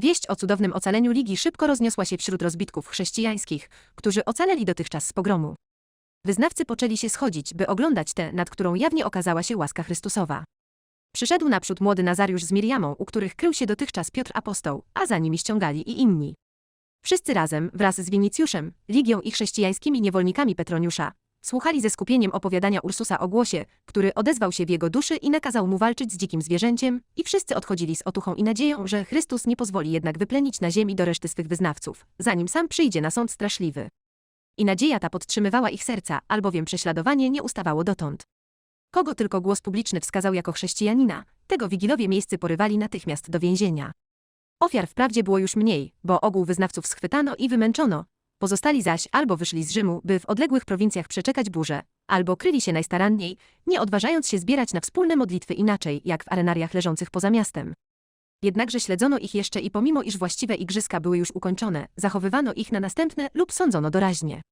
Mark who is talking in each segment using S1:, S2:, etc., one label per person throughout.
S1: Wieść o cudownym ocaleniu Ligi szybko rozniosła się wśród rozbitków chrześcijańskich, którzy ocaleli dotychczas z pogromu. Wyznawcy poczęli się schodzić, by oglądać tę, nad którą jawnie okazała się łaska Chrystusowa. Przyszedł naprzód młody Nazariusz z Miriamą, u których krył się dotychczas Piotr Apostoł, a za nimi ściągali i inni. Wszyscy razem, wraz z Winicjuszem, Ligią i chrześcijańskimi niewolnikami Petroniusza, słuchali ze skupieniem opowiadania Ursusa o głosie, który odezwał się w jego duszy i nakazał mu walczyć z dzikim zwierzęciem, i wszyscy odchodzili z otuchą i nadzieją, że Chrystus nie pozwoli jednak wyplenić na ziemi do reszty swych wyznawców, zanim sam przyjdzie na sąd straszliwy. I nadzieja ta podtrzymywała ich serca, albowiem prześladowanie nie ustawało dotąd. Kogo tylko głos publiczny wskazał jako chrześcijanina, tego wigilowie miejscy porywali natychmiast do więzienia. Ofiar wprawdzie było już mniej, bo ogół wyznawców schwytano i wymęczono, pozostali zaś albo wyszli z Rzymu, by w odległych prowincjach przeczekać burzę, albo kryli się najstaranniej, nie odważając się zbierać na wspólne modlitwy inaczej, jak w arenariach leżących poza miastem. Jednakże śledzono ich jeszcze i pomimo iż właściwe igrzyska były już ukończone, zachowywano ich na następne lub sądzono doraźnie.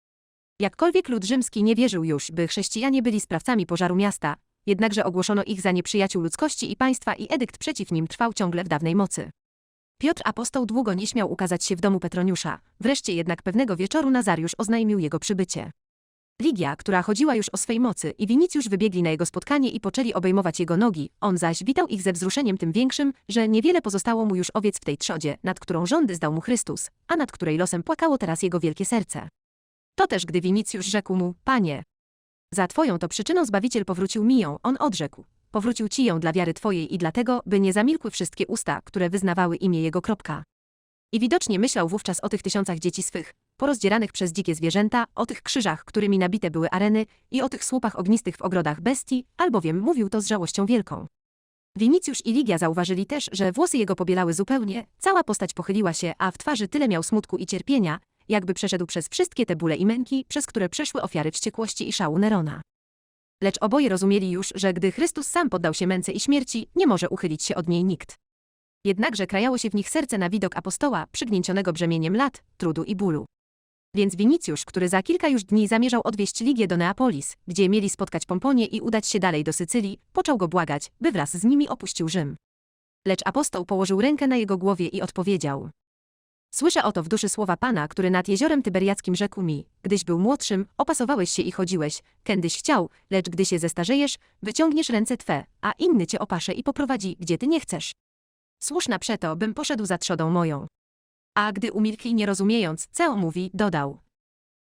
S1: Jakkolwiek lud rzymski nie wierzył już, by chrześcijanie byli sprawcami pożaru miasta, jednakże ogłoszono ich za nieprzyjaciół ludzkości i państwa i edykt przeciw nim trwał ciągle w dawnej mocy. Piotr apostoł długo nie śmiał ukazać się w domu Petroniusza, wreszcie jednak pewnego wieczoru Nazariusz oznajmił jego przybycie. Ligia, która chodziła już o swej mocy i Winicjusz wybiegli na jego spotkanie i poczęli obejmować jego nogi, on zaś witał ich ze wzruszeniem tym większym, że niewiele pozostało mu już owiec w tej trzodzie, nad którą rządy zdał mu Chrystus, a nad której losem płakało teraz jego wielkie serce. To też gdy Winicjusz rzekł mu, panie, za twoją to przyczyną Zbawiciel powrócił mi ją, on odrzekł, powrócił ci ją dla wiary twojej i dlatego, by nie zamilkły wszystkie usta, które wyznawały imię jego kropka. I widocznie myślał wówczas o tych tysiącach dzieci swych, porozdzieranych przez dzikie zwierzęta, o tych krzyżach, którymi nabite były areny i o tych słupach ognistych w ogrodach bestii, albowiem mówił to z żałością wielką. Winicjusz i Ligia zauważyli też, że włosy jego pobielały zupełnie, cała postać pochyliła się, a w twarzy tyle miał smutku i cierpienia, jakby przeszedł przez wszystkie te bóle i męki, przez które przeszły ofiary wściekłości i szału Nerona. Lecz oboje rozumieli już, że gdy Chrystus sam poddał się męce i śmierci, nie może uchylić się od niej nikt. Jednakże krajało się w nich serce na widok apostoła, przygnięcionego brzemieniem lat, trudu i bólu. Więc Winicjusz, który za kilka już dni zamierzał odwieźć Ligię do Neapolis, gdzie mieli spotkać Pomponie i udać się dalej do Sycylii, począł go błagać, by wraz z nimi opuścił Rzym. Lecz apostoł położył rękę na jego głowie i odpowiedział. Słyszę oto w duszy słowa Pana, który nad jeziorem Tyberiackim rzekł mi, gdyś był młodszym, opasowałeś się i chodziłeś, kędyś chciał, lecz gdy się zestarzejesz, wyciągniesz ręce twe, a inny cię opasze i poprowadzi, gdzie ty nie chcesz. Słuszna przeto, bym poszedł za trzodą moją. A gdy umilkli nie rozumiejąc, co mówi, dodał.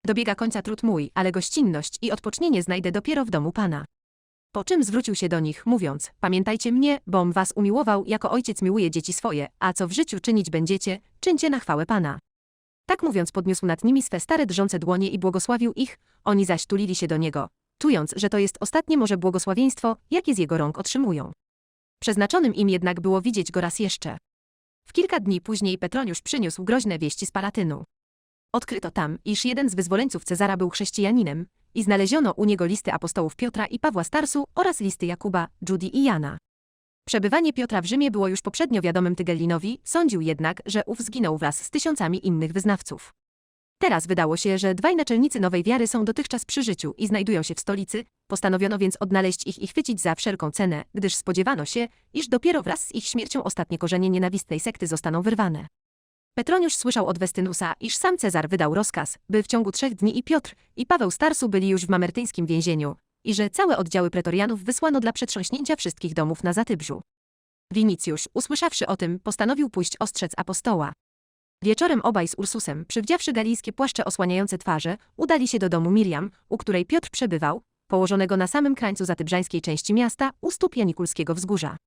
S1: Dobiega końca trud mój, ale gościnność i odpocznienie znajdę dopiero w domu Pana. Po czym zwrócił się do nich, mówiąc, pamiętajcie mnie, bom was umiłował, jako ojciec miłuje dzieci swoje, a co w życiu czynić będziecie, czyńcie na chwałę Pana. Tak mówiąc podniósł nad nimi swe stare drżące dłonie i błogosławił ich, oni zaś tulili się do niego, czując, że to jest ostatnie może błogosławieństwo, jakie z jego rąk otrzymują. Przeznaczonym im jednak było widzieć go raz jeszcze. W kilka dni później Petroniusz przyniósł groźne wieści z Palatynu. Odkryto tam, iż jeden z wyzwoleńców Cezara był chrześcijaninem i znaleziono u niego listy apostołów Piotra i Pawła Starsu oraz listy Jakuba, Judy i Jana. Przebywanie Piotra w Rzymie było już poprzednio wiadomym Tygellinowi, sądził jednak, że ów zginął wraz z tysiącami innych wyznawców. Teraz wydało się, że dwaj naczelnicy nowej wiary są dotychczas przy życiu i znajdują się w stolicy, postanowiono więc odnaleźć ich i chwycić za wszelką cenę, gdyż spodziewano się, iż dopiero wraz z ich śmiercią ostatnie korzenie nienawistnej sekty zostaną wyrwane. Petroniusz słyszał od Westynusa, iż sam Cezar wydał rozkaz, by w ciągu trzech dni i Piotr, i Paweł Starsu byli już w mamertyńskim więzieniu, i że całe oddziały pretorianów wysłano dla przetrząśnięcia wszystkich domów na Zatybrzu. Winicjusz, usłyszawszy o tym, postanowił pójść ostrzec apostoła. Wieczorem obaj z Ursusem, przywdziawszy galijskie płaszcze osłaniające twarze, udali się do domu Miriam, u której Piotr przebywał, położonego na samym krańcu zatybrzańskiej części miasta, u stóp Janikulskiego wzgórza.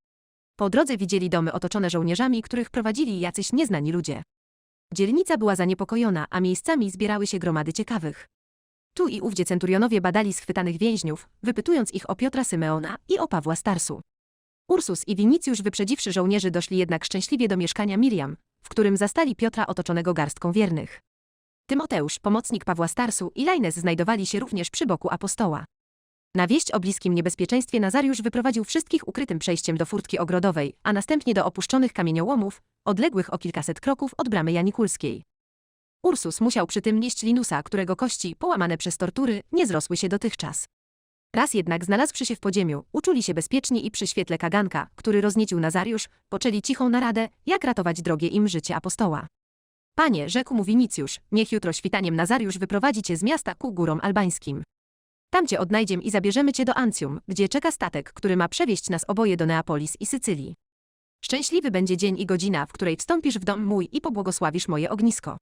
S1: Po drodze widzieli domy otoczone żołnierzami, których prowadzili jacyś nieznani ludzie. Dzielnica była zaniepokojona, a miejscami zbierały się gromady ciekawych. Tu i ówdzie centurionowie badali schwytanych więźniów, wypytując ich o Piotra Symeona i o Pawła Starsu. Ursus i Winicjusz wyprzedziwszy żołnierzy doszli jednak szczęśliwie do mieszkania Miriam, w którym zastali Piotra otoczonego garstką wiernych. Tymoteusz, pomocnik Pawła Starsu i Lajnes znajdowali się również przy boku apostoła. Na wieść o bliskim niebezpieczeństwie Nazariusz wyprowadził wszystkich ukrytym przejściem do furtki ogrodowej, a następnie do opuszczonych kamieniołomów, odległych o kilkaset kroków od bramy Janikulskiej. Ursus musiał przy tym nieść Linusa, którego kości, połamane przez tortury, nie zrosły się dotychczas. Raz jednak znalazłszy się w podziemiu, uczuli się bezpieczni i przy świetle kaganka, który rozniecił Nazariusz, poczęli cichą naradę, jak ratować drogie im życie apostoła. Panie, rzekł mu Winicjusz, niech jutro świtaniem Nazariusz wyprowadzi cię z miasta ku górom albańskim. Tam cię odnajdziem i zabierzemy cię do Ancjum, gdzie czeka statek, który ma przewieźć nas oboje do Neapolis i Sycylii. Szczęśliwy będzie dzień i godzina, w której wstąpisz w dom mój i pobłogosławisz moje ognisko.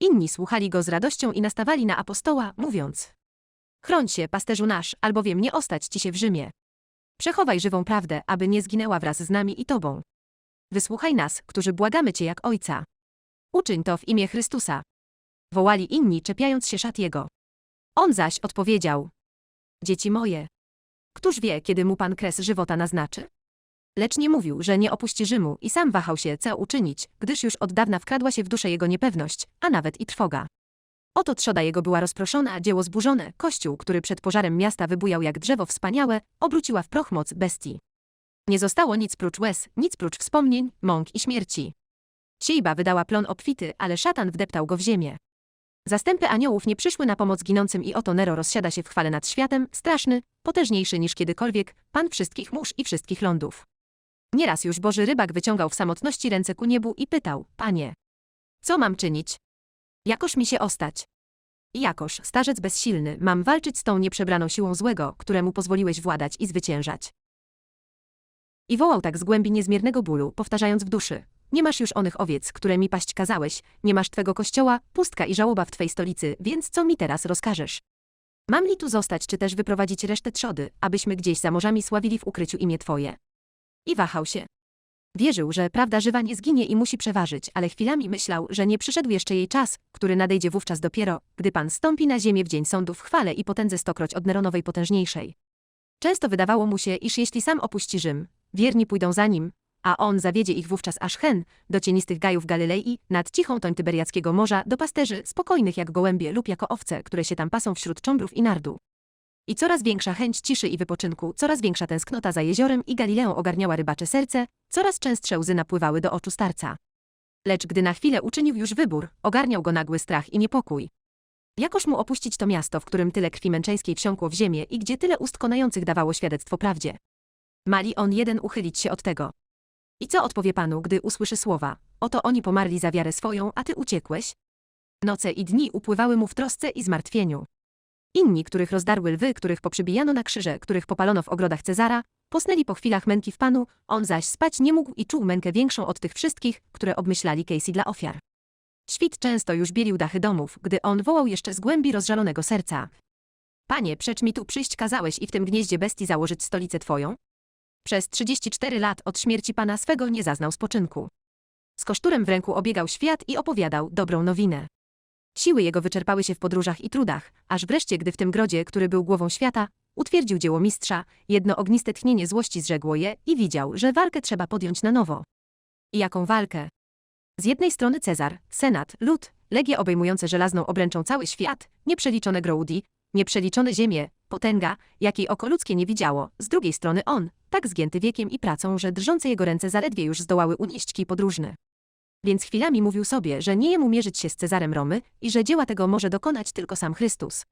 S1: Inni słuchali go z radością i nastawali na apostoła, mówiąc: Chroń się, pasterzu nasz, albowiem nie ostać ci się w Rzymie. Przechowaj żywą prawdę, aby nie zginęła wraz z nami i tobą. Wysłuchaj nas, którzy błagamy cię jak ojca. Uczyń to w imię Chrystusa. Wołali inni, czepiając się szat jego. On zaś odpowiedział: Dzieci moje, któż wie, kiedy mu pan kres żywota naznaczy? Lecz nie mówił, że nie opuści Rzymu i sam wahał się, co uczynić, gdyż już od dawna wkradła się w duszę jego niepewność, a nawet i trwoga. Oto trzoda jego była rozproszona, dzieło zburzone, kościół, który przed pożarem miasta wybujał jak drzewo wspaniałe, obróciła w proch moc bestii. Nie zostało nic prócz łez, nic prócz wspomnień, mąk i śmierci. Siejba wydała plon obfity, ale szatan wdeptał go w ziemię. Zastępy aniołów nie przyszły na pomoc ginącym i oto Nero rozsiada się w chwale nad światem, straszny, potężniejszy niż kiedykolwiek, pan wszystkich mórz i wszystkich lądów. Nieraz już Boży Rybak wyciągał w samotności ręce ku niebu i pytał, Panie, co mam czynić? Jakoż mi się ostać? Jakoż, starzec bezsilny, mam walczyć z tą nieprzebraną siłą złego, któremu pozwoliłeś władać i zwyciężać. I wołał tak z głębi niezmiernego bólu, powtarzając w duszy, nie masz już onych owiec, które mi paść kazałeś, nie masz twego kościoła, pustka i żałoba w twej stolicy, więc co mi teraz rozkażesz? Mam li tu zostać, czy też wyprowadzić resztę trzody, abyśmy gdzieś za morzami sławili w ukryciu imię Twoje? I wahał się. Wierzył, że prawda żywa nie zginie i musi przeważyć, ale chwilami myślał, że nie przyszedł jeszcze jej czas, który nadejdzie wówczas dopiero, gdy Pan stąpi na ziemię w dzień sądu w chwale i potędze stokroć od Neronowej potężniejszej. Często wydawało mu się, iż jeśli sam opuści Rzym, wierni pójdą za nim, a on zawiedzie ich wówczas aż hen, do cienistych gajów Galilei, nad cichą toń Tyberiackiego morza, do pasterzy, spokojnych jak gołębie lub jako owce, które się tam pasą wśród cząbrów i nardu. I coraz większa chęć ciszy i wypoczynku, coraz większa tęsknota za jeziorem i Galileą ogarniała rybacze serce, coraz częstsze łzy napływały do oczu starca. Lecz gdy na chwilę uczynił już wybór, ogarniał go nagły strach i niepokój. Jakoż mu opuścić to miasto, w którym tyle krwi męczeńskiej wsiąkło w ziemię i gdzie tyle ust konających dawało świadectwo prawdzie? Mali on jeden uchylić się od tego. I co odpowie panu, gdy usłyszy słowa? Oto oni pomarli za wiarę swoją, a ty uciekłeś? Noce i dni upływały mu w trosce i zmartwieniu. Inni, których rozdarły lwy, których poprzybijano na krzyże, których popalono w ogrodach Cezara, posnęli po chwilach męki w panu, on zaś spać nie mógł i czuł mękę większą od tych wszystkich, które obmyślali Casey dla ofiar. Świt często już bielił dachy domów, gdy on wołał jeszcze z głębi rozżalonego serca. Panie, przecz mi tu przyjść kazałeś i w tym gnieździe bestii założyć stolicę twoją? Przez 34 lat od śmierci pana swego nie zaznał spoczynku. Z koszturem w ręku obiegał świat i opowiadał dobrą nowinę. Siły jego wyczerpały się w podróżach i trudach, aż wreszcie, gdy w tym grodzie, który był głową świata, utwierdził dzieło mistrza, jedno ogniste tchnienie złości zżegło je i widział, że walkę trzeba podjąć na nowo. I jaką walkę? Z jednej strony Cezar, senat, lud, legie obejmujące żelazną obręczą cały świat, nieprzeliczone groudi, nieprzeliczone ziemie, potęga, jakiej oko ludzkie nie widziało, z drugiej strony on, tak zgięty wiekiem i pracą, że drżące jego ręce zaledwie już zdołały unieść kij podróżny. Więc chwilami mówił sobie, że nie jemu mierzyć się z Cezarem Romy i że dzieła tego może dokonać tylko sam Chrystus.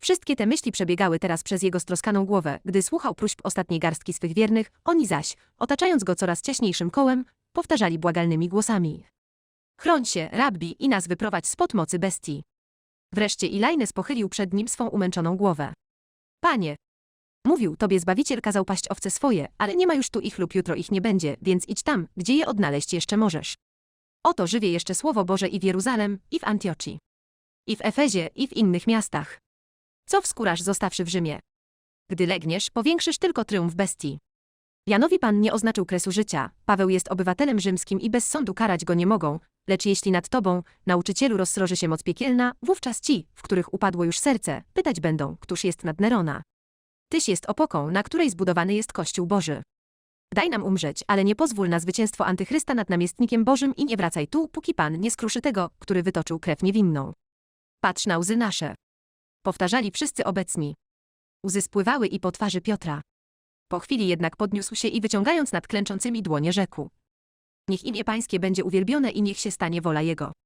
S1: Wszystkie te myśli przebiegały teraz przez jego stroskaną głowę, gdy słuchał próśb ostatniej garstki swych wiernych, oni zaś, otaczając go coraz ciaśniejszym kołem, powtarzali błagalnymi głosami. Chroń się, rabbi, i nas wyprowadź spod mocy bestii. Wreszcie Ilajnes pochylił przed nim swą umęczoną głowę. Panie, mówił, tobie Zbawiciel kazał paść owce swoje, ale nie ma już tu ich lub jutro ich nie będzie, więc idź tam, gdzie je odnaleźć jeszcze możesz. Oto żywie jeszcze Słowo Boże i w Jeruzalem, i w Antiochii, i w Efezie, i w innych miastach. Co wskórasz zostawszy w Rzymie? Gdy legniesz, powiększysz tylko tryumf bestii. Janowi Pan nie oznaczył kresu życia, Paweł jest obywatelem rzymskim i bez sądu karać go nie mogą, lecz jeśli nad tobą, nauczycielu, rozsroży się moc piekielna, wówczas ci, w których upadło już serce, pytać będą, któż jest nad Nerona. Tyś jest opoką, na której zbudowany jest Kościół Boży. Daj nam umrzeć, ale nie pozwól na zwycięstwo antychrysta nad namiestnikiem Bożym i nie wracaj tu, póki Pan nie skruszy tego, który wytoczył krew niewinną. Patrz na łzy nasze. Powtarzali wszyscy obecni. Łzy spływały i po twarzy Piotra. Po chwili jednak podniósł się i wyciągając nad klęczącymi dłonie rzekł. Niech imię Pańskie będzie uwielbione i niech się stanie wola Jego.